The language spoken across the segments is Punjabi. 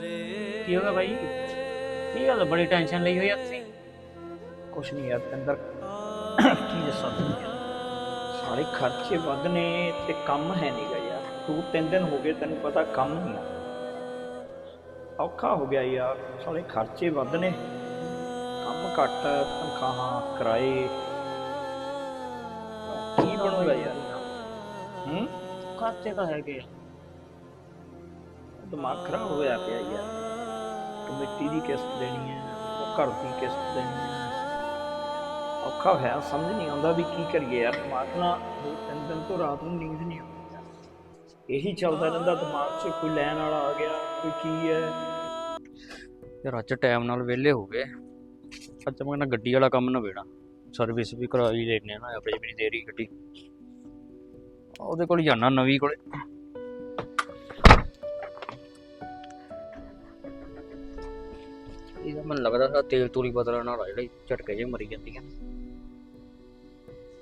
ਕੀ ਹੋ ਗਿਆ ਬਾਈ? ਕੀ ਗੱਲ ਬੜੀ ਟੈਨਸ਼ਨ ਲਈ ਹੋਈ ਆ ਤੁਸੀਂ? ਕੁਛ ਨਹੀਂ ਯਾਰ ਅੰਦਰ ਕੀ ਦੱਸਾਂ ਤੈਨੂੰ ਸਾਰੇ ਖਰਚੇ ਵੱਧ ਨੇ ਤੇ ਕੰਮ ਹੈ ਨਹੀਂਗਾ ਯਾਰ। ਦੋ ਤਿੰਨ ਦਿਨ ਹੋ ਗਏ ਤੈਨੂੰ ਪਤਾ ਕੰਮ ਨਹੀਂ ਆ। ਔਖਾ ਹੋ ਗਿਆ ਯਾਰ। ਸਾਰੇ ਖਰਚੇ ਵੱਧ ਨੇ ਕੰਮ ਘੱਟ ਤਨਖਾਹਾਂ ਕਿਰਾਏ। ਕੀ ਬਣੂਗਾ ਯਾਰ? ਹੂੰ? ਖਰਚੇ ਤਾਂ ਹੈਗੇ ਆ। ਦਿਮਾਗ ਖਰਾਬ ਹੋਇਆ ਪਿਆ ਯਾਰ ਕਮੇਟੀ ਦੀ ਕਿਸ਼ਤ ਦੇਣੀ ਹੈ, ਉਹ ਘਰ ਦੀ ਕਿਸ਼ਤ ਦੇਣੀ ਹੈ। ਔਖਾ ਹੋਇਆ, ਸਮਝ ਨਹੀਂ ਆਉਂਦਾ ਵੀ ਕੀ ਕਰੀਏ ਯਾਰ, ਦਿਮਾਗ ਨਾਲ ਦੋ ਤਿੰਨ ਦਿਨ ਤੋਂ ਰਾਤ ਨੂੰ ਨੀਂਦ ਨਹੀਂ ਆਉਂਦੀ। ਇਹੀ ਚੱਲਦਾ ਰਹਿੰਦਾ, ਦਿਮਾਗ 'ਚ ਕੋਈ ਲੈਣ ਵਾਲਾ ਆ ਗਿਆ, ਕੋਈ ਕੀ ਹੈ। ਯਾਰ, ਅੱਜ ਟਾਈਮ ਨਾਲ ਵਿਹਲੇ ਹੋ ਗਏ। ਅੱਜ ਮੈਂ ਨਾ ਗੱਡੀ ਵਾਲਾ ਕੰਮ ਨਾ ਨਵੇੜਾ ਸਰਵਿਸ ਵੀ ਕਰਾ ਹੀ ਲੈਨੇ ਆ ਨਾ, ਆਪਣੀ ਵੀ ਦੇਰੀ ਗੱਡੀ। ਉਹਦੇ ਕੋਲ ਜਾਣਾ ਨਵੀਂ ਕੋਲੇ। ਇਹਦਾ ਮੈਨੂੰ ਲੱਗਦਾ ਸਾ ਤੇਲ ਤੂਲੀ ਬਦਲਣ ਵਾਲਾ ਜਿਹੜਾ ਝਟਕੇ ਜੇ ਮਰੀ ਜਾਂਦੀਆਂ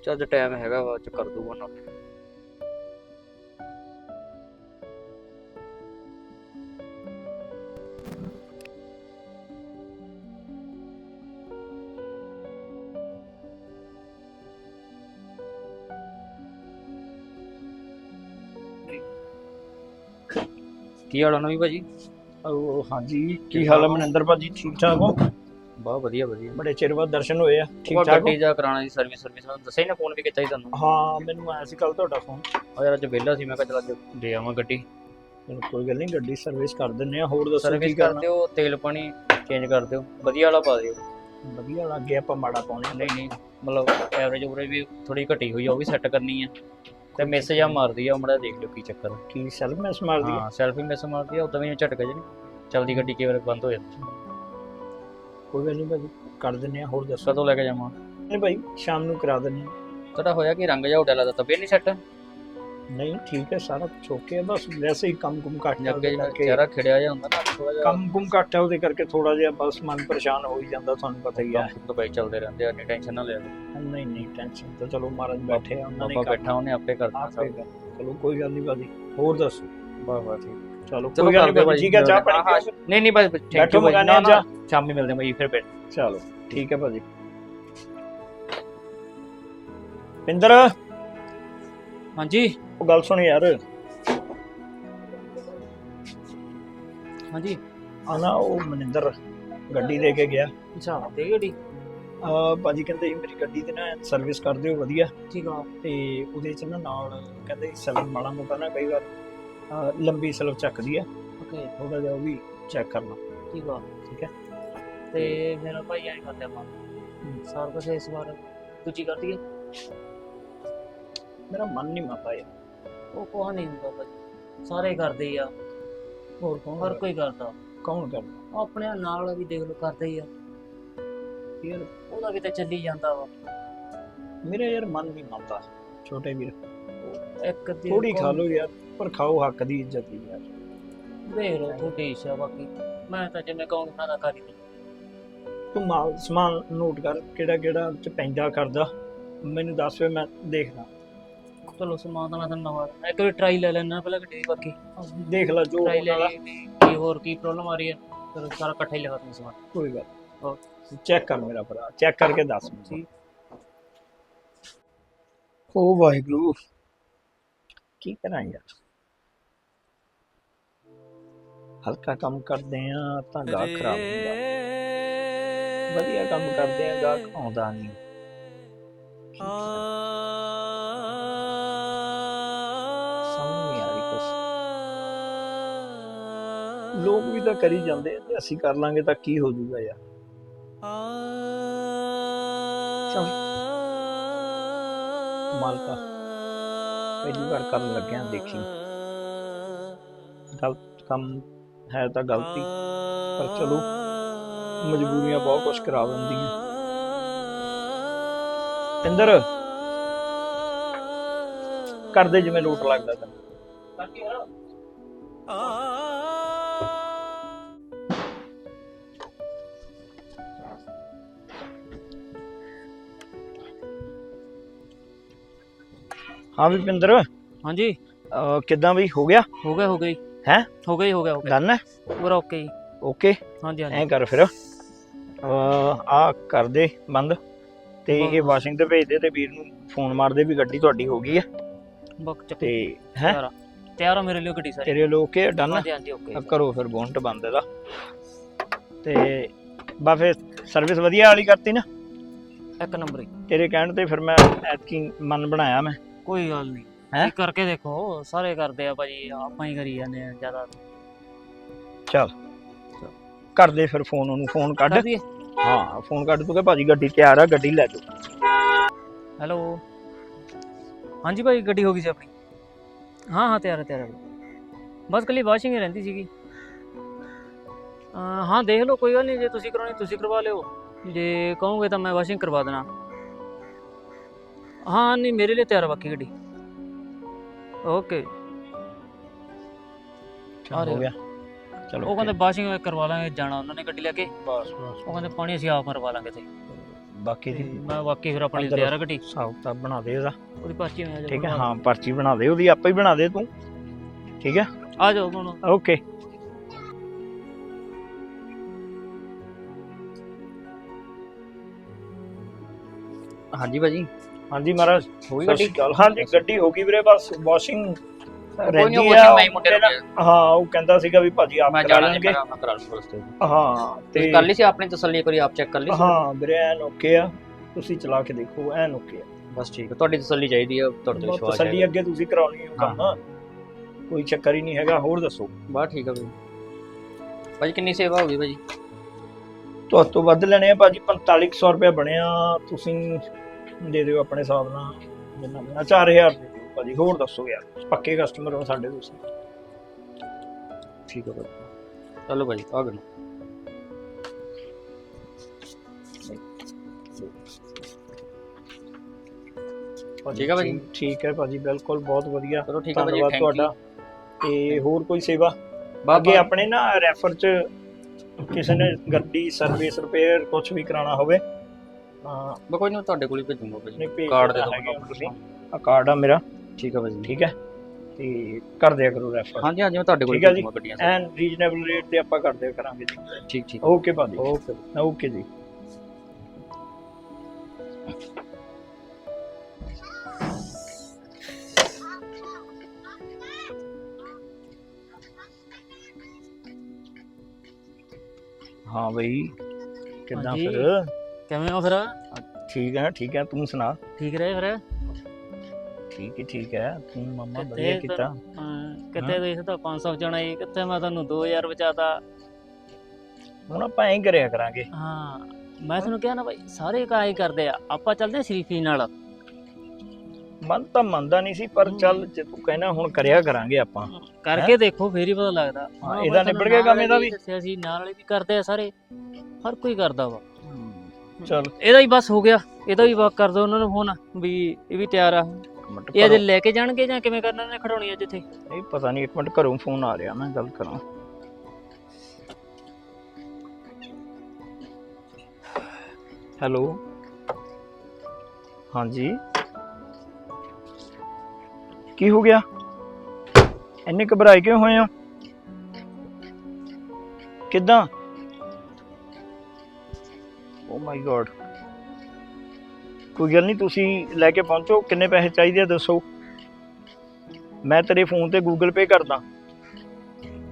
ਚੱਲ ਟਾਈਮ ਹੈਗਾ ਵਾ ਚ ਕਰ ਦੂਗਾ ਨਾਲ। ਕੀ ਹਾਲ ਆ ਵੀ ਭਾਜੀ? ਉਹ ਹਾਂਜੀ ਕੀ ਹਾਲ ਹੈ ਮਨਿੰਦਰ ਭਾਜੀ? ਠੀਕ ਠਾਕ ਹੋ? ਬਹੁਤ ਵਧੀਆ ਵਧੀਆ। ਬੜੇ ਚਿਰ ਬਾਅਦ ਦਰਸ਼ਨ ਹੋਏ ਆ। ਠੀਕ ਠਾਕ ਗੱਡੀ ਜਾ ਕਰਾਣਾ ਦੀ ਸਰਵਿਸ ਸਰਵਿਸ ਨੂੰ ਦੱਸਿਆ ਹੀ ਨਾ ਫੋਨ ਵੀ ਕੀਤਾ ਸੀ ਤੁਹਾਨੂੰ। ਹਾਂ ਮੈਨੂੰ ਆਇਆ ਸੀ ਕੱਲ ਤੁਹਾਡਾ ਫੋਨ ਉਹ ਯਾਰ ਅੱਜ ਵਿਹਲਾ ਸੀ ਮੈਂ ਕਿਹਾ ਚਲ ਅੱਜ ਦੇ ਆਵਾਂ ਗੱਡੀ। ਕੋਈ ਗੱਲ ਨਹੀਂ ਗੱਡੀ ਸਰਵਿਸ ਕਰ ਦਿੰਨੇ ਆ ਹੋਰ ਦੱਸੋ ਕੀ ਕਰ ਕਰਨਾ ਦਿਓ ਤੇਲ ਪਾਣੀ ਚੇਂਜ ਕਰ ਦਿਓ। ਵਧੀਆ ਵਾਲਾ ਪਾ ਦਿਓ। ਵਧੀਆ ਲੱਗੇ ਆਪਾਂ ਮਾੜਾ ਪਾਉਣੇ ਨਹੀਂ ਨਹੀਂ ਮਤਲਬ ਐਵਰੇਜ ਉਰੇ ਵੀ ਥੋੜੀ ਘਟੀ ਹੋਈ ਆ ਉਹ ਵੀ ਸੈੱਟ ਕਰਨੀ ਆ। ਤੇ ਮੈਸੇਜ ਆ ਮਾਰਦੀ ਆ ਉਹ ਮੜਾ ਦੇਖ ਲਿਓ ਕੀ ਚੱਕਰ ਆ। ਕੀ ਸੈਲਫ ਮੈਸ ਮਾਰਦੀ ਹੈ ਹਾਂ ਸੈਲਫੀ ਮੈਸ ਮਾਰਦੀ ਆ ਉਦਾਂ ਵੀ ਝਟਕਾ ਜਿਹੀ ਚਲਦੀ ਗੱਡੀ ਕਈ ਵਾਰ ਬੰਦ ਹੋ ਜਾਂਦੀ। ਕੋਈ ਗੱਲ ਨਹੀਂ ਭਾਜੀ ਕਰ ਦਿੰਨੇ ਆ ਹੋਰ ਦੱਸੋ। ਕਦੋਂ ਲੈ ਕੇ ਜਾਵਾਂ? ਨਹੀਂ ਭਾਈ ਸ਼ਾਮ ਨੂੰ ਕਰਾ ਦਿੰਨੇ ਆ ਤੁਹਾਡਾ ਹੋਇਆ ਕਿ ਰੰਗ ਜਿਹਾ ਉੱਡਿਆ ਲੱਗਦਾ ਤਬੀਅਤ ਨਹੀਂ ਸੈੱਟ? ਨਹੀਂ ਠੀਕ ਹੈ ਸਾਰਾ ਕੁਝ ਓਕੇ ਹੈ ਬਸ ਵੈਸੇ ਹੀ ਕੰਮ ਕੁਮ ਘੱਟ ਹੈ ਅੱਗੇ ਉਹਦੇ ਕਰਕੇ ਚਿਹਰਾ ਖਿੜਿਆ ਹੁੰਦਾ ਨਾ ਥੋੜਾ ਜਿਹਾ। ਕੰਮ ਕੁਮ ਘੱਟ ਹੈ ਉਹਦੇ ਕਰਕੇ ਥੋੜਾ ਜਿਹਾ ਬਸ ਮਨ ਪਰੇਸ਼ਾਨ ਹੋ ਹੀ ਜਾਂਦਾ ਤੁਹਾਨੂੰ ਪਤਾ ਹੀ ਹੈ। ਦੁਬਈ ਚੱਲਦੇ ਰਹਿੰਦੇ ਆ ਨਹੀਂ ਟੈਨਸ਼ਨ ਨਾ ਲਿਆ। ਨਹੀਂ ਨਹੀਂ ਟੈਨਸ਼ਨ ਤਾਂ ਚਲੋ ਮਹਾਰਾਜ ਬੈਠੇ ਆ ਉਹਨਾਂ ਨੇ ਬਾਬਾ ਬੈਠਾ ਉਹਨੇ ਆਪੇ ਆਪੇ ਸਭ ਚਲੋ ਕੋਈ ਗੱਲ ਨਹੀਂ ਭਾਜੀ ਹੋਰ ਦੱਸੋ? ਵਾਹ ਵਾਹ ਠੀਕ। ਚਲੋ ਕੋਈ ਗੱਲ ਨਹੀਂ ਠੀਕ ਹੈ ਚਾਹ ਪਾਣੀ? ਨਹੀਂ ਨਹੀਂ ਬਸ ਥੈਂਕ ਯੂ ਮਗਾਨੇ ਨਾ ਸ਼ਾਮੀ ਮਿਲਦੇ ਭਾਜੀ ਫਿਰ ਬੈਠ। ਚਲੋ ਠੀਕ ਹੈ ਭਾਜੀ। ਪਿੰਦਰ? ਹਾਂਜੀ। ਉਹ ਗੱਲ ਸੁਣ ਯਾਰ। ਹਾਂਜੀ। ਆ ਨਾ ਉਹ ਮਨਿੰਦਰ ਗੱਡੀ ਦੇ ਕੇ ਗਿਆ। ਅੱਛਾ ਤੇ ਗੱਡੀ ਆ ਭਾਜੀ ਕਹਿੰਦੇ ਸੀ ਮੇਰੀ ਗੱਡੀ ਦੀ ਨਾ ਸਰਵਿਸ ਕਰ ਦਿਓ ਵਧੀਆ। ਠੀਕ ਆ। ਤੇ ਉਹਦੇ ਚ ਨਾ ਨਾਲ ਕਹਿੰਦੇ ਸਲਮ ਮਾੜਾ ਮੋਟਾ ਨਾ ਕਈ ਵਾਰ ਅਹ, ਲੰਬੀ ਸਲਵ ਚੱਕਦੀ ਆ। ਓਕੇ। ਥੋੜਾ ਜਿਹਾ ਉਹ ਵੀ ਚੈੱਕ ਕਰਨਾ ਠੀਕ ਆ। ਠੀਕ ਹੈ ਤੇ ਮੇਰਾ ਭਾਈ ਐਂ ਕਰਦੇ ਆਪਾਂ ਸਾਰ ਕੁਝ ਇਸ ਵਾਰ ਦੂਜੀ ਕਰਦੀ ਹੈ ਮੇਰਾ ਮਨ ਨਹੀਂ ਮੰਨਦਾ ਯਾਰ। ਉਹ ਕੋਹ ਨਹੀਂ ਹੁੰਦਾ ਭਾਜੀ। ਸਾਰੇ ਕਰਦੇ ਆ। ਹੋਰ ਕੌਣ ਹਰ ਕੋਈ ਕਰਦਾ। ਕੌਣ ਕਰਦਾ? ਆਪਣੇ ਨਾਲ ਵੀ ਦੇਖ ਲੋ ਕਰਦੇ ਹੀ ਆ ਯਾਰ ਉਹਦਾ ਵੀ ਤਾਂ ਚੱਲੀ ਜਾਂਦਾ ਵਾ। ਮੇਰਾ ਯਾਰ ਮਨ ਨਹੀਂ ਮੰਨਦਾ ਛੋਟੇ ਵੀਰ। ਇੱਕ ਦੀ ਥੋੜੀ ਖਾ ਲਓ ਯਾਰ ਪਰ ਖਾਓ ਹੱਕ ਦੀ ਇੱਜ਼ਤ ਦੀ ਯਾਰ। ਦੇਖ ਲੋ ਤੁਹਾਡੀ ਇੱਛਾ ਬਾਕੀ। ਮੈਂ ਤਾਂ ਜਿਵੇਂ ਕਹੂੰ ਮੈਂ ਤਾਂ ਕਰੀ ਤੂੰ ਮਾਲ ਸਮਾਨ ਨੋਟ ਕਰ ਕਿਹੜਾ ਕਿਹੜਾ ਚ ਪੈਂਦਾ ਕਰਦਾ। ਮੈਨੂੰ ਦੱਸ ਵੇ ਮੈਂ ਦੇਖਦਾ। ਚਲੋ ਸਮਾਨ ਤਾਂ ਮੈਂ ਤੁਹਾਨੂੰ ਨਵਾਂ ਇੱਕ ਵਾਰੀ ਟਰਾਈ ਲੈ ਲੈਣਾ ਪਹਿਲਾਂ ਗੱਡੀ ਦੀ ਬਾਕੀ। ਦੇਖ ਲੈ ਜੋ ਟਰਾਈ ਹੋਣ ਲੈ ਵਾਲਾ। ਲਈ ਵੀ ਕੀ ਹੋਰ ਕੀ ਪ੍ਰੋਬਲਮ ਆ ਰਹੀ ਹੈ ਫਿਰ ਸਾਰਾ ਇਕੱਠਾ ਹੀ ਲਗਾ ਦੂੰ ਸਮਾਨ। ਕੋਈ ਗੱਲ ਚੈੱਕ ਕਰ ਮੇਰਾ ਭਰਾ ਚੈੱਕ ਕਰਕੇ ਦੱਸ ਮੈਨੂੰ। ਠੀਕ। ਓ ਵਾਹਿਗੁਰੂ ਕੀ ਕਰਾਂ ਯਾਰ? ਹਲਕਾ ਕੰਮ ਕਰਦੇ ਆ ਤਾਂ ਗਾਹ ਖਰਾਬ ਹੁੰਦਾ। ਵਧੀਆ ਕੰਮ ਕਰਦੇ ਆ ਗਾਹ ਆਉਂਦਾ ਨਹੀਂ। ਕੀ ਕਰਾਂ? ਲੋਕ ਵੀ ਤਾਂ ਕਰੀ ਜਾਂਦੇ ਆ ਤੇ ਅਸੀਂ ਕਰ ਲਾਂਗੇ ਤਾਂ ਕੀ ਹੋ ਜਾਊਗਾ ਯਾਰ। ਚੱਲ। ਮਾਲਕਾ, ਪਹਿਲੀ ਵਾਰ ਕਰਨ ਲੱਗਿਆ ਦੇਖੀ। ਗਲਤ ਕੰਮ ਹੈ ਤਾਂ ਗਲਤੀ, ਪਰ ਚਲੋ, ਮਜਬੂਰੀਆਂ ਬਹੁਤ ਕੁਝ ਕਰਾ ਦਿੰਦੀਆਂ। ਇੰਦਰ ਕਰਦੇ ਜਿਵੇਂ ਲੋਟ ਲੱਗਦਾ ਤੈਨੂੰ ਬਾਕੀ ਹੋਰ ਹਾਂ ਵਿਪਿੰਦਰ ਹਾਂਜੀ। ਅਹ ਕਿੱਦਾਂ ਵੀ ਹੋ ਗਿਆ? ਹੋ ਗਿਆ ਹੋ ਗਈ ਹੈਂ? ਹੋ ਗਿਆ ਜੀ, ਹੋ ਗਿਆ ਹੋ ਗਿਆ। ਡਨ ਹੈ? ਪੂਰਾ ਓਕੇ ਜੀ। ਓਕੇ ਹਾਂਜੀ ਹਾਂਜੀ। ਐਂ ਕਰ ਫਿਰ। ਆ ਕਰ ਦੇ ਬੰਦ। ਤੇ ਇਹ ਵਾਸ਼ਿੰਗ ਤੇ ਭੇਜ ਦੇ ਤੇ ਵੀਰ ਨੂੰ ਫੋਨ ਮਾਰ ਦੇ ਵੀ ਗੱਡੀ ਤੁਹਾਡੀ ਹੋ ਗਈ ਹੈ। ਬਕ ਚੱਕ। ਤੇ ਹੈ? ਤਿਆਰ ਆ। ਤਿਆਰ ਆ ਮੇਰੇ ਲਈ ਗੱਡੀ ਸਾਰੀ। ਤੇਰੇ ਲੋਕ ਕੇ ਡਨ ਹਾਂਜੀ ਹਾਂਜੀ ਓਕੇ ਕਰੋ ਫਿਰ ਬੋਨਟ ਬੰਦ ਇਹਦਾ। ਤੇ ਬਾ ਫਿਰ ਸਰਵਿਸ ਵਧੀਆ ਵਾਲੀ ਕਰਤੀ ਨਾ? ਇੱਕ ਨੰਬਰ ਤੇਰੇ ਕਹਿਣ ਤੇ ਫਿਰ ਮੈਂ ਐਤਕੀ ਮਨ ਬਣਾਇਆ ਮੈਂ। ਕੋਈ ਗੱਲ ਨਹੀਂ ਹੈਂ? ਇਹ ਕਰਕੇ ਦੇਖੋ ਸਾਰੇ ਕਰਦੇ ਆ ਭਾਜੀ ਆਪਾਂ ਹੀ ਕਰੀ ਜਾਂਦੇ ਆ ਜ਼ਿਆਦਾ। ਚੱਲ। ਕਰ ਦੇ ਫਿਰ ਫੋਨ ਉਹਨੂੰ ਫੋਨ ਕੱਢ। ਕਰ ਦਈਏ? ਹਾਂ ਫੋਨ ਕੱਢ ਤੂੰ ਕਿ ਭਾਜੀ ਗੱਡੀ ਤਿਆਰ ਆ ਗੱਡੀ ਲੈ ਜਾਓ। ਹੈਲੋ। ਹਾਂਜੀ ਭਾਈ ਗੱਡੀ ਹੋ ਗਈ ਸੀ ਆਪਣੀ। ਹਾਂ ਹਾਂ ਤਿਆਰ ਹੈ ਤਿਆਰ ਹੈ ਬਸ ਕੱਲੀ ਵਾਸ਼ਿੰਗ ਹੀ ਰਹਿੰਦੀ ਸੀਗੀ। ਅਹ ਹਾਂ ਦੇਖ ਲਓ ਕੋਈ ਗੱਲ ਨਹੀਂ ਜੇ ਤੁਸੀਂ ਕਰਾਉਣੀ ਤੁਸੀਂ ਕਰਵਾ ਲਿਓ। ਜੇ ਕਹੋਗੇ ਤਾਂ ਮੈਂ ਵਾਸ਼ਿੰਗ ਕਰਵਾ ਦੇਣਾ। ਹਾਂ ਨਹੀਂ ਮੇਰੇ ਲਈ ਤਿਆਰ ਬਾਕੀ ਗੱਡੀ। ਓਕੇ ਚੱਲ ਹੋ। ਗਿਆ। ਚਲੋ ਉਹ ਕਹਿੰਦੇ ਵਾਸ਼ਿੰਗ ਕਰਵਾ ਲਾਂਗੇ ਜਾਣਾ ਉਹਨਾਂ ਨੇ ਗੱਡੀ ਲੈ ਕੇ। ਬਸ ਬਸ। ਉਹ ਕਹਿੰਦੇ ਪਾਣੀ ਅਸੀਂ ਆਪ ਮਰਵਾ ਲਾਂਗੇ ਤੇ ਬਾਕੀ ਦੀ ਮੈਂ ਬਾਕੀ ਫਿਰ ਆਪਣੀ ਅੰਦਰ ਤਿਆਰ ਗੱਡੀ। ਹਿਸਾਬ ਤਾਂ ਬਣਾ ਦੇ ਇਹਦਾ ਉਹਦੀ ਪਰਚੀ ਜਾਓ ਠੀਕ ਹੈ ਹਾਂ ਪਰਚੀ ਬਣਾ ਦੇ ਉਹਦੀ ਆਪੇ ਹੀ ਬਣਾ ਦੇ ਤੂੰ। ਠੀਕ ਹੈ? ਆ ਜਾਓ ਹੁਣ। ਓਕੇ ਹਾਂਜੀ ਭਾਜੀ। ਹਾਂਜੀ ਮਹਾਰਾਜ ਹੋ ਗਈ ਸਤਿ ਗੱਡੀ? ਹਾਂਜੀ ਗੱਡੀ ਹੋ ਗਈ ਵੀਰੇ ਬਸ ਵਾਸ਼ਿੰਗ ਰਹਿੰਦੀ ਆ। ਹੀ ਉਹ ਕਹਿੰਦਾ ਸੀਗਾ ਵੀ ਭਾਜੀ ਆਪ ਕਰਾ ਲੂੰਗਾ ਹਾਂ ਤੇ ਤੇ ਕਰ ਲਈ ਸੀ ਆਪਣੀ ਤਸੱਲੀ ਕਰੀ ਆਪ ਚੈੱਕ ਕਰ ਲਈ ਹਾਂ ਵੀਰੇ ਐਨ ਓਕੇ ਆ। ਤੁਸੀਂ ਚਲਾ ਕੇ ਦੇਖੋ ਐਨ ਓਕੇ ਆ। ਬਸ ਠੀਕ ਹੈ ਤੁਹਾਡੀ ਤਸੱਲੀ ਚਾਹੀਦੀ ਹੈ ਤੁਹਾਡੇ ਤੇ ਵਿਸ਼ਵਾਸ ਤਸੱਲੀ ਅੱਗੇ ਤੁਸੀਂ ਕਰਾਉਣੀ ਹੈ ਕੰਮ ਕੋਈ ਚੱਕਰ ਹੀ ਨਹੀਂ ਹੈਗਾ ਹੋਰ ਦੱਸੋ। ਬਸ ਠੀਕ ਹੈ ਭਾਜੀ ਭਾਜੀ ਕਿੰਨੀ ਸੇਵਾ ਹੋ ਗਈ ਭਾਜੀ? ਤੁਹਾਡੇ ਤੋਂ ਵੱਧ ਲੈਣੇ ਆ ਭਾਜੀ 4500 ਰੁਪਏ ਬਣਿਆ। ਤੁਸੀਂ ਦੇ ਦਿਓ ਆਪਣੇ ਹਿਸਾਬ ਨਾਲ ਜਿੰਨਾ ਬਣਿਆ 4000 ਦੇ ਦਿਓ। ਭਾਜੀ ਹੋਰ ਦੱਸੋ ਯਾਰ ਪੱਕੇ ਕਸਟਮਰ ਹੋ ਸਾਡੇ ਤੁਸੀਂ ਠੀਕ ਹੈ ਭਾਜੀ। ਚਲੋ ਭਾਜੀ ਆ ਗਏ ਠੀਕ ਹੈ ਭਾਜੀ। ਠੀਕ ਹੈ ਭਾਜੀ ਬਿਲਕੁਲ ਬਹੁਤ ਵਧੀਆ। ਚਲੋ ਠੀਕ ਹੈ ਭਾਜੀ ਧੰਨਵਾਦ ਤੁਹਾਡਾ। ਤੇ ਹੋਰ ਕੋਈ ਸੇਵਾ? ਅੱਗੇ ਆਪਣੇ ਨਾ ਰੈਫਰ ਚ ਕਿਸੇ ਨੇ ਗੱਡੀ ਸਰਵਿਸ ਰਿਪੇਅਰ ਕੁਝ ਵੀ ਕਰਾਉਣਾ ਹੋਵੇ ਹਾਂ ਮੈਂ ਕੋਈ ਨਹੀਂ ਤੁਹਾਡੇ ਕੋਲ ਹੀ ਭੇਜੂੰਗਾ ਭਾਜੀ। ਨਹੀਂ ਭੇਜ ਕਾਰਡ ਦੇ ਦਿਓ ਤੁਸੀਂ। ਆ ਕਾਰਡ ਆ ਮੇਰਾ। ਠੀਕ ਹੈ ਭਾਜੀ। ਠੀਕ ਹੈ? ਤੇ ਕਰ ਦਿਆ ਕਰੋ ਰੈਫਰ ਹਾਂਜੀ ਹਾਂਜੀ ਮੈਂ ਤੁਹਾਡੇ ਕੋਲ ਹੀ ਠੀਕ ਹੈ ਜੀ। ਭੇਜੂੰਗਾ ਗੱਡੀਆਂ ਐਨ ਰੀਜਨੇਬਲ ਰੇਟ ਤੇ ਆਪਾਂ ਕਰ ਦਿਆ ਕਰਾਂਗੇ ਜੀ। ਠੀਕ ਠੀਕ। ਓਕੇ ਭਾਜੀ। ਓਕੇ ਓਕੇ ਜੀ। ਹਾਂ ਬਈ ਕਿੱਦਾਂ ਹਾਂਜੀ। ਫਿਰ? ਕਿਵੇਂ ਹੋ ਫਿਰ? ਠੀਕ ਹੈ ਠੀਕ ਹੈ। ਤੂੰ ਸੁਣਾ। ਠੀਕ ਰਹੇ ਫਿਰ? ਠੀਕ ਹੈ ਠੀਕ ਹੈ। ਤੂੰ ਮੰਮਾ ਵਧੀਆ ਕੀਤਾ? ਕਿਤੇ ਤੁਸੀਂ ਤਾਂ 500 ਜਾਣਾ ਹੀ ਕਿਤੇ ਮੈਂ ਤੁਹਾਨੂੰ 2000 ਬਚਾਤਾ? ਹੁਣ ਆਪਾਂ ਐਂ ਕਰਿਆ ਕਰਾਂਗੇ। ਹਾਂ ਮੈਂ ਤੁਹਾਨੂੰ ਕਿਹਾ ਨਾ ਭਾਈ ਸਾਰੇ ਹੀ ਕਰਦੇ ਆ ਆਪਾਂ ਚੱਲਦੇ ਆ ਸ਼ਰੀਫੀ ਨਾਲ। ਮਨ ਤਾਂ ਮੰਨਦਾ ਨਹੀਂ ਸੀ ਪਰ ਚੱਲ ਜੇ ਤੂੰ ਕਹਿਣਾ ਹੁਣ ਕਰਿਆ ਕਰਾਂਗੇ ਆਪਾਂ। ਕਰਕੇ ਦੇਖੋ ਫੇਰ ਹੀ ਪਤਾ ਲੱਗਦਾ। ਹਾਂ, ਇਹਦਾ ਨਿਬੜ ਗਿਆ ਕੰਮ ਇਹਦਾ ਵੀ? ਦੱਸਿਆ ਸੀ ਨਾਲ ਵਾਲੇ ਵੀ ਕਰਦੇ ਆ ਸਾਰੇ। ਹਰ ਕੋਈ ਕਰਦਾ ਵਾ। ਚੱਲ। ਇਹਦਾ ਹੀ ਬਸ ਹੋ ਗਿਆ। ਇਹਦਾ ਵੀ ਵਰਕ ਕਰ ਦੋ ਉਹਨਾਂ ਨੂੰ ਫੋਨ ਵੀ ਇਹ ਵੀ ਤਿਆਰ ਆ। ਮਿੰਟ ਇਹ ਅਜੇ ਲੈ ਕੇ ਜਾਣਗੇ ਜਾਂ ਕਿਵੇਂ ਕਰਨਾ ਨੇ ਖੜਾਉਣੀ ਅੱਜ ਇੱਥੇ? ਨਹੀਂ ਪਤਾ ਨਹੀਂ ਇੱਕ ਮਿੰਟ ਘਰੋਂ ਫੋਨ ਆ ਰਿਹਾ ਮੈਂ ਗੱਲ ਕਰਾਂ। ਹੈਲੋ। ਹਾਂਜੀ। ਕੀ ਹੋ ਗਿਆ? ਇੰਨੇ ਘਬਰਾਏ ਕਿਉਂ ਹੋਏ ਹੋ? ਕਿੱਦਾਂ? ਓ ਮਾਈ ਗॉड ਕੋਈ ਗੱਲ ਨਹੀਂ ਤੁਸੀਂ ਲੈ ਕੇ ਪਹੁੰਚੋ ਕਿੰਨੇ ਪੈਸੇ ਚਾਹੀਦੇ ਆ ਦੱਸੋ। ਮੈਂ ਤੇਰੇ ਫੋਨ ਤੇ ਗੂਗਲ ਪੇ ਕਰਦਾ।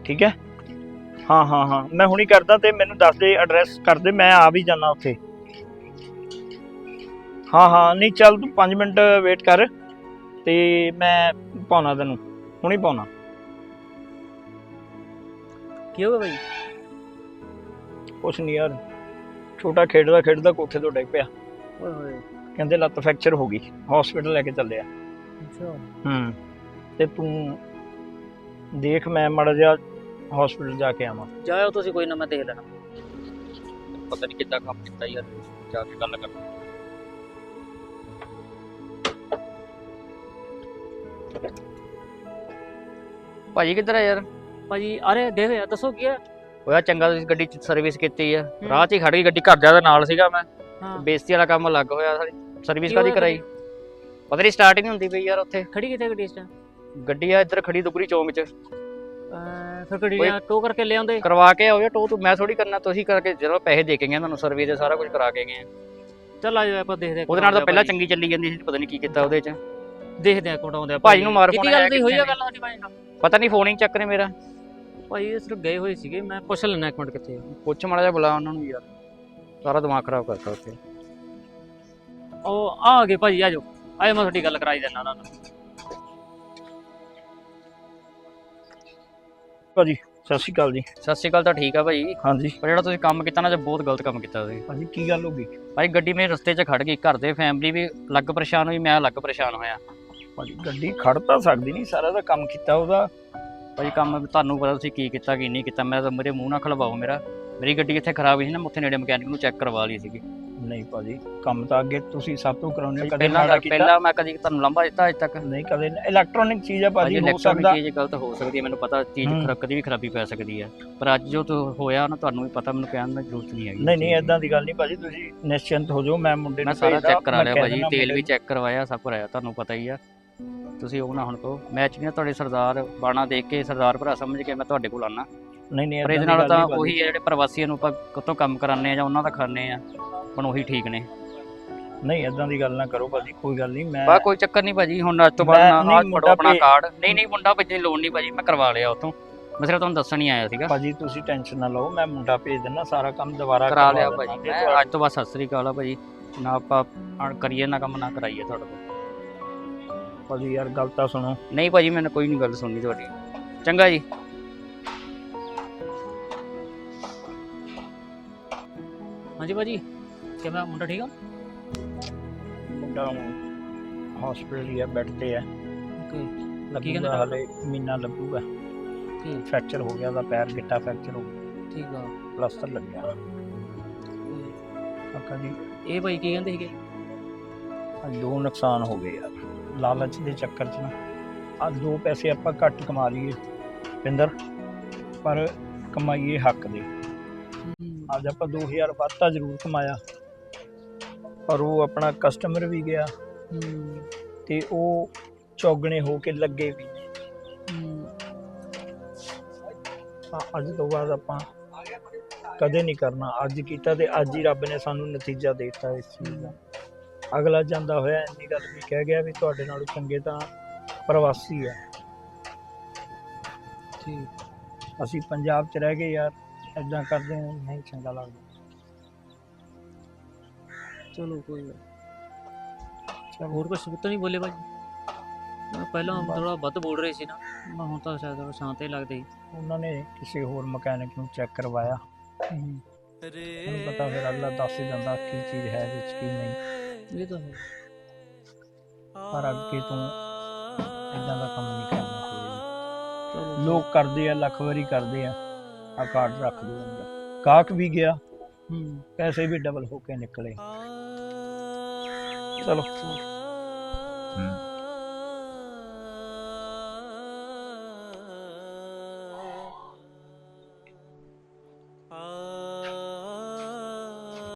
ਠੀਕ ਹੈ? ਹਾਂ ਹਾਂ ਹਾਂ। ਮੈਂ ਹੁਣੀ ਕਰਦਾ ਤੇ ਮੈਨੂੰ ਦੱਸ ਦੇ ਐਡਰੈਸ ਕਰ ਦੇ ਮੈਂ ਆ ਵੀ ਜਾਣਾ ਉੱਥੇ। ਹਾਂ ਹਾਂ। ਨਹੀਂ ਚੱਲ ਤੂੰ 5 ਮਿੰਟ ਵੇਟ ਕਰ ਤੇ ਮੈਂ ਪਾਉਣਾ ਤੈਨੂੰ। ਹੁਣੀ ਪਾਉਣਾ। ਕੀ ਹੋਗਾ ਭਾਈ ਕੁਛ ਨਹੀਂ ਯਾਰ। ਛੋਟਾ ਖੇਡਦਾ ਖੇਡਦਾ ਕੋਠੇ ਤੋਂ ਡਿੱਗ ਪਿਆ ਓਏ ਹੋਏ ਕਹਿੰਦੇ ਲੱਤ ਫ੍ਰੈਕਚਰ ਹੋ ਗਈ ਹਸਪੀਟਲ ਲੈ ਕੇ ਚੱਲੇ ਆ ਅੱਛਾ ਹੂੰ ਤੇ ਤੂੰ ਦੇਖ ਮੈਂ ਮੜ ਜਾ ਹਸਪੀਟਲ ਜਾ ਕੇ ਆਵਾਂ ਜਾਇਓ ਤੁਸੀਂ ਕੋਈ ਨਾ ਮੈਂ ਦੇਖ ਲੈਣਾ ਪਤਾ ਨਹੀਂ ਕਿੱਦਾਂ ਕੰਮ ਕੀਤਾ ਯਾਰ ਜਾ ਕੇ ਗੱਲ ਕਰ ਭਾਜੀ ਕਿੱਧਰ ਆ ਯਾਰ ਭਾਜੀ ਅਰੇ ਦੇਖ ਯਾਰ ਦੱਸੋ ਕੀ ਹੈ ਹੋਇਆ ਚੰਗਾ ਤੁਸੀਂ ਗੱਡੀ ਚ ਸਰਵਿਸ ਕੀਤੀ ਆ। ਰਾਹ 'ਚ ਹੀ ਖੜ ਗਈ ਗੱਡੀ ਘਰਦਿਆਂ ਦੇ ਨਾਲ ਸੀਗਾ ਮੈਂ। ਹਾਂ। ਬੇਇੱਜ਼ਤੀ ਵਾਲਾ ਕੰਮ ਲੱਗ ਹੋਇਆ ਸਾਰੀ ਸਰਵਿਸ ਕੀ ਕਾਦੀ ਹੋਇਆ ਕਰਾਈ? ਪਤਾ ਨਹੀਂ ਸਟਾਰਟ ਹੀ ਨਹੀਂ ਹੁੰਦੀ ਪਈ ਯਾਰ ਉੱਥੇ। ਖੜੀ ਕਿੱਥੇ ਗੱਡੀ ਇਸ ਗੱਡੀ ਆ ਇੱਧਰ ਖੜੀ ਦੁਗਰੀ ਚੌਂਕ 'ਚ। ਅਹ ਫਿਰ ਗੱਡੀ ਕੋਈ- ਟੋ ਕਰਕੇ ਲੈ ਆਉਂਦੇ? ਕਰਵਾ ਕੇ ਆਓ ਜਾਂ ਟੋ ਤੂੰ ਮੈਂ ਥੋੜੀ ਕਰਨਾ ਤੁਸੀਂ ਕਰਕੇ ਜਦੋਂ ਪੈਸੇ ਦੇ ਕੇ ਗਏ ਤੁਹਾਨੂੰ ਸਰਵਿਸ ਦੇ ਸਾਰਾ ਕੁਝ ਕਰਾ ਕੇ ਗਏ ਆ। ਚੱਲ ਆ ਜਾ ਆਪਾਂ ਦੇਖਦੇ ਆ ਉਹਦੇ ਨਾਲ ਤਾਂ ਪਹਿਲਾਂ। ਚੰਗੀ ਚੱਲੀ ਜਾਂਦੀ ਸੀ ਪਤਾ ਨਹੀਂ ਕੀ ਕੀਤਾ ਉਹਦੇ 'ਚ। ਦੇਖਦੇ ਆ ਕਟਾਉਂਦੇ ਆ ਭਾਜੀ ਨੂੰ ਮਾਰ ਕਿਤੇ ਗੱਲ ਆਇਆ ਦੀ ਹੋਈ ਆ ਕਿੱਥੇ ਗੱਲ ਸਾਡੀ ਭਾਜੀ ਨਾਲ? ਪਤਾ ਨਹੀਂ ਫੋਨ ਹੀ ਚੱਕ ਰਹੇ ਮੇਰਾ। ਭਾਈ ਇਹ ਸਿਰਫ ਗਏ ਹੋਏ ਸੀਗੇ ਮੈਂ ਪੁੱਛ ਲੈਣਾ ਇੱਕ ਮਿੰਟ ਕਿੱਥੇ ਆ। ਪੁੱਛ ਮਾੜਾ ਜਿਹਾ ਬੁਲਾ ਉਹਨਾਂ ਨੂੰ ਯਾਰ। ਸਾਰਾ ਦਿਮਾਗ ਖਰਾਬ ਕਰਤਾ ਉੱਥੇ। ਉਹ ਆ ਗਏ ਭਾਜੀ ਆ ਜਾਓ। ਆਏ ਮੈਂ ਤੁਹਾਡੀ ਗੱਲ ਕਰਾਈ ਦਿੰਦਾ ਉਹਨਾਂ ਨੂੰ। ਭਾਜੀ ਸਤਿ ਸ਼੍ਰੀ ਅਕਾਲ ਜੀ। ਸਤਿ ਸ਼੍ਰੀ ਅਕਾਲ ਤਾਂ ਠੀਕ ਆ ਭਾਈ। ਹਾਂਜੀ। ਪਰ ਜਿਹੜਾ ਤੁਸੀਂ ਕੰਮ ਕੀਤਾ ਨਾ ਜੇ ਬਹੁਤ ਗਲਤ ਕੰਮ ਕੀਤਾ ਤੁਸੀਂ। ਭਾਜੀ ਕੀ ਗੱਲ ਹੋ ਗਈ? ਭਾਈ ਗੱਡੀ ਮੇਰੇ ਰਸਤੇ 'ਚ ਖੜ ਗਈ। ਘਰ ਦੇ ਫੈਮਿਲੀ ਵੀ ਅਲੱਗ ਪਰੇਸ਼ਾਨ ਹੋਈ ਮੈਂ ਅਲੱਗ ਪਰੇਸ਼ਾਨ ਹੋਇਆ। ਭਾਜੀ ਗੱਡੀ ਖੜ ਤਾਂ ਸਕਦੀ ਨਹੀਂ ਸਾਰਾ ਦਾ ਕੰਮ ਕੀਤਾ ਉਹਦਾ। ਭਾਈ ਕੰਮ ਤੁਹਾਨੂੰ ਪਤਾ ਤੁਸੀਂ ਕੀ ਕੀਤਾ ਕੀ ਨਹੀਂ ਕੀਤਾ ਮੈਂ ਤਾਂ ਮੇਰੇ ਮੂੰਹ ਨਾਲ ਖਲਵਾਓ ਮੇਰਾ। ਮੇਰੀ ਗੱਡੀ ਇੱਥੇ ਖਰਾਬ ਹੋਈ ਸੀ ਨਾ ਮੈਂ ਉੱਥੇ ਨੇੜੇ ਮਕੈਨਿਕ ਨੂੰ ਚੈੱਕ ਕਰਵਾ ਲਈ ਸੀਗੀ। ਨਹੀਂ ਭਾਜੀ ਕੰਮ ਤਾਂ ਅੱਗੇ ਤੁਸੀਂ ਸਭ ਤੋਂ ਕਰਾਉਂਦੇ ਹੋ ਕਦੇ ਪਹਿਲਾਂ ਪਹਿਲਾਂ ਮੈਂ ਕਦੀ ਤੁਹਾਨੂੰ ਲੰਬਾ ਦਿੱਤਾ ਅਜੇ ਤੱਕ। ਨਹੀਂ ਕਦੇ ਇਲੈਕਟ੍ਰੋਨਿਕ ਚੀਜ਼ ਆ ਭਾਜੀ ਹੋ ਇਲੈਕਟ੍ਰੋਨਿਕ ਸਕਦਾ ਚੀਜ਼ ਗਲਤ ਹੋ ਸਕਦੀ ਹੈ ਮੈਨੂੰ ਪਤਾ ਚੀਜ਼ ਕਦੀ ਵੀ ਖਰਾਬੀ ਪੈ ਸਕਦੀ ਹੈ। ਪਰ ਅੱਜ ਜੋ ਤੋਂ ਹੋਇਆ ਨਾ ਤੁਹਾਨੂੰ ਵੀ ਪਤਾ ਮੈਨੂੰ ਕਹਿਣ ਦੀ ਜ਼ਰੂਰਤ ਨਹੀਂ ਹੈਗੀ। ਨਹੀਂ ਨਹੀਂ ਐਦਾਂ ਦੀ ਗੱਲ ਨਹੀਂ ਭਾਜੀ ਤੁਸੀਂ ਨਿਸ਼ਚਿੰਤ ਹੋ ਜਾਓ ਮੈਂ ਮੁੰਡੇ ਨੂੰ ਸਾਰਾ ਚੈੱਕ ਕਰਾ ਲਿਆ ਭਾਜੀ ਤੇਲ ਵੀ ਚੈੱਕ ਕਰਵਾਇਆ ਸਭ ਕਰਾਇਆ ਤੁਹਾਨੂੰ ਪਤਾ ਹੀ ਆ। ਤੁਸੀਂ ਉਹ ਨਾ ਹੁਣ ਕੋ ਮੈਚ ਨਹੀਂ ਤੁਹਾਡੇ ਸਰਦਾਰ ਬਾਣਾ ਦੇਖ ਕੇ ਸਰਦਾਰ ਭਰਾ ਸਮਝ ਕੇ ਮੈਂ ਤੁਹਾਡੇ ਕੋਲ ਆਣਾ। ਨਹੀਂ ਨਹੀਂ ਪਰ ਇਹਦੇ ਨਾਲ ਤਾਂ ਉਹੀ ਹੈ ਜਿਹੜੇ ਪ੍ਰਵਾਸੀਆਂ ਨੂੰ ਆਪਾਂ ਕਿਤੋਂ ਕੰਮ ਕਰਾਉਂਦੇ ਆ ਜਾਂ ਉਹਨਾਂ ਦਾ ਖਾਣੇ ਆ ਹੁਣ ਉਹੀ ਠੀਕ ਨੇ। ਨਹੀਂ ਐਦਾਂ ਦੀ ਗੱਲ ਨਾ ਕਰੋ ਭਾਜੀ ਕੋਈ ਗੱਲ ਨਹੀਂ ਮੈਂ ਬਾ ਕੋਈ ਚੱਕਰ ਨਹੀਂ ਭਾਜੀ ਹੁਣ ਅੱਜ ਤੋਂ ਬਾਅਦ ਮੈਂ- ਨਾ ਆਹ ਫੜੋ ਆਪਣਾ ਕਾਰਡ ਨਹੀਂ ਨਹੀਂ ਮੁੰਡਾ ਭੇਜਣ ਦੀ ਲੋੜ ਨਹੀਂ ਭਾਜੀ ਮੈਂ ਕਰਵਾ ਲਿਆ ਉਤੋਂ ਮੈਂ ਸਿਰਫ ਤੁਹਾਨੂੰ ਦੱਸਣ ਹੀ ਆਇਆ ਸੀਗਾ। ਭਾਜੀ ਤੁਸੀਂ ਟੈਨਸ਼ਨ ਨਾ ਲਓ ਮੈਂ ਮੁੰਡਾ ਭੇਜ ਦਿੰਦਾ ਸਾਰਾ ਕੰਮ ਦੁਬਾਰਾ ਕਰਾ ਕਰਵਾ ਲਿਆ ਭਾਜੀ ਮੈਂ ਅੱਜ ਤੋਂ ਬਾਅਦ ਸਤਿ ਸ੍ਰੀ ਅਕਾਲ ਆ ਭਾਜੀ। ਨਾ ਆਪਾਂ ਕਰੀਏ ਨਾ ਕੰਮ ਨਾ ਕਰਾਈਏ ਤੁਹਾਡੇ ਤੋਂ ਭਾਜੀ ਯਾਰ ਗੱਲ ਤਾਂ ਸੁਣੋ। ਨਹੀਂ ਭਾਜੀ ਮੈਨੂੰ ਕੋਈ ਨਹੀਂ ਗੱਲ ਸੁਣਨੀ ਤੁਹਾਡੀ। ਚੰਗਾ ਜੀ। ਹਾਂਜੀ ਭਾਜੀ ਕਿਵੇਂ ਮੁੰਡਾ ਠੀਕ ਆ ਮੁੰਡਾ ਹਸਪੀਟਲ ਹੀ ਆ ਬੈੱਡ ਤੇ ਆ। ਓਕੇ ਕੀ ਲੱਗੂਗਾ ਕਹਿੰਦਾ ਹਲੇ ਮਹੀਨਾ ਲੱਗੂਗਾ। ਠੀਕ ਫ੍ਰੈਕਚਰ ਹੋ ਗਿਆ ਉਹਦਾ ਪੈਰ ਗਿੱਟਾ ਫ੍ਰੈਕਚਰ ਹੋ ਗਿਆ। ਠੀਕ ਆ। ਪਲਸਟਰ ਲੱਗਿਆ। ਕਾਕਾ ਜੀ। ਇਹ ਭਾਈ ਕੀ ਕਹਿੰਦੇ ਸੀਗੇ? ਦੋ ਨੁਕਸਾਨ ਹੋ ਗਏ ਯਾਰ। ਲਾਲਚ ਦੇ ਚੱਕਰ 'ਚ ਨਾ। ਅੱਜ ਦੋ ਪੈਸੇ ਆਪਾਂ ਘੱਟ ਕਮਾ ਲਈਏ ਪਿੰਦਰ। ਪਰ ਕਮਾਈਏ ਹੱਕ ਦੇ। ਅੱਜ ਆਪਾਂ 2000 ਵੱਧ ਤਾਂ ਜ਼ਰੂਰ ਕਮਾਇਆ। ਪਰ ਉਹ ਆਪਣਾ ਕਸਟਮਰ ਵੀ ਗਿਆ। ਤੇ ਉਹ ਚੌਗਣੇ ਹੋ ਕੇ ਲੱਗੇ ਵੀ। ਅੱਜ ਤੋਂ ਬਾਅਦ ਆਪਾਂ ਕਦੇ ਨਹੀਂ ਕਰਨਾ। ਅੱਜ ਕੀਤਾ ਤੇ ਅੱਜ ਹੀ ਰੱਬ ਨੇ ਸਾਨੂੰ ਨਤੀਜਾ ਦੇ ਦਿੱਤਾ ਇਸ ਚੀਜ਼ ਦਾ। ਅਗਲਾ ਜਾਂਦਾ ਹੋਇਆ ਇੰਨੀ ਗੱਲ ਵੀ ਕਹਿ ਗਿਆ ਵੀ ਤੁਹਾਡੇ ਨਾਲੋਂ ਚੰਗੇ ਤਾਂ ਪ੍ਰਵਾਸੀ ਆ। ਠੀਕ। ਅਸੀਂ ਪੰਜਾਬ 'ਚ ਰਹਿ ਗਏ ਯਾਰ ਐਦਾਂ ਕਰਦੇ ਹਾਂ, ਨਹੀਂ ਚੰਗਾ ਲੱਗਦਾ। ਚਲੋ ਕੋਈ ਗੱਲ ਚਲ। ਹੋਰ ਕੁਝ ਤਾਂ ਨਹੀਂ ਬੋਲੇ ਭਾਜੀ? ਮੈਂ ਪਹਿਲਾਂ ਥੋੜਾ ਵੱਧ ਬੋਲ ਰਹੇ ਸੀ ਨਾ ਮੈਂ ਹੁਣ ਤਾਂ ਸ਼ਾਇਦ ਸ਼ਾਂਤ ਹੀ ਲੱਗਦੇ ਉਹਨਾਂ ਨੇ ਕਿਸੇ ਹੋਰ ਮਕੈਨਿਕ ਨੂੰ ਚੈੱਕ ਕਰਵਾਇਆ। ਤੁਹਾਨੂੰ ਪਤਾ ਫਿਰ ਅੱਲਾ ਦੱਸ ਹੀ ਦਿੰਦਾ ਕੀ ਚੀਜ਼ ਹੈ ਵਿੱਚ ਕੀ ਨਹੀਂ। ਇਹ ਤਾਂ ਹੈ। ਪਰ ਅੱਗੇ ਤੋਂ ਇਦਾਂ ਦਾ ਕੰਮ ਨਹੀਂ ਕਰਨਾ ਕੋਈ ਲੋਕ ਕਰਦੇ ਆ ਲੱਖ ਵਾਰੀ ਕਰਦੇ ਆ ਆ ਕਾਰਡ ਰੱਖ ਦੋ ਅੰਦਰ ਕਾਕ ਵੀ ਗਿਆ। ਹੂੰ। ਪੈਸੇ ਵੀ ਡਬਲ ਹੋ ਕੇ ਨਿਕਲੇ। ਚਲੋ। ਚਲੋ। ਹੂੰ।